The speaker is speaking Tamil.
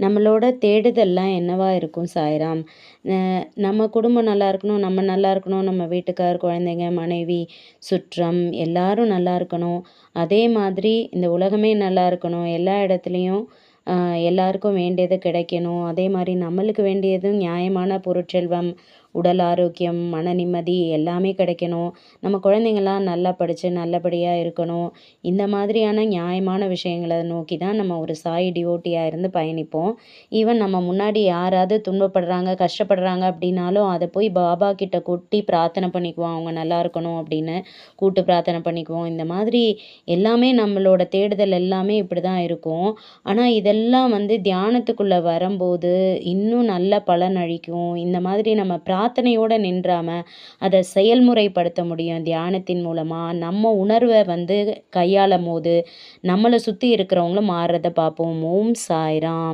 நம்மளோட தேடுதல்லாம் என்னவா இருக்கும் சாய்ராம்? நம்ம குடும்பம் நல்லா இருக்கணும் நம்ம நல்லா இருக்கணும் நம்ம வீட்டுக்கார் குழந்தைங்க மனைவி சுற்றம் எல்லாரும் நல்லா இருக்கணும். அதே மாதிரி இந்த உலகமே நல்லா இருக்கணும். எல்லா இடத்துலையும் எல்லாருக்கும் வேண்டியது கிடைக்கணும். அதே மாதிரி நம்மளுக்கு வேண்டியதும் நியாயமான பொருட்செல்வம் உடல் ஆரோக்கியம் மன நிம்மதி எல்லாமே கிடைக்கணும். நம்ம குழந்தைங்கள்லாம் நல்லா படித்து நல்லபடியாக இருக்கணும். இந்த மாதிரியான நியாயமான விஷயங்களை நோக்கி தான் நம்ம ஒரு சாய் டிவோட்டியாக இருந்து பயணிப்போம். ஈவன் நம்ம முன்னாடி யாராவது துன்பப்படுறாங்க கஷ்டப்படுறாங்க அப்படின்னாலும் அதை போய் பாபா கிட்ட கொட்டி பிரார்த்தனை பண்ணிக்குவோம். அவங்க நல்லா இருக்கணும் அப்படின்னு கூட்டு பிரார்த்தனை பண்ணிக்குவோம். இந்த மாதிரி எல்லாமே நம்மளோட தேடுதல் எல்லாமே இப்படி தான் இருக்கும். ஆனால் இதெல்லாம் வந்து தியானத்துக்குள்ளே வரும்போது இன்னும் நல்ல பலன் அளிக்கும். இந்த மாதிரி நம்ம பிரார்த்தனையோடு நின்றாமல் அதை செயல்முறைப்படுத்த முடியும். தியானத்தின் மூலமாக நம்ம உணர்வை வந்து கையாளும் போது நம்மளை சுற்றி இருக்கிறவங்களும் மாறுறத பார்ப்போம். ஓம் சாய்ராம்.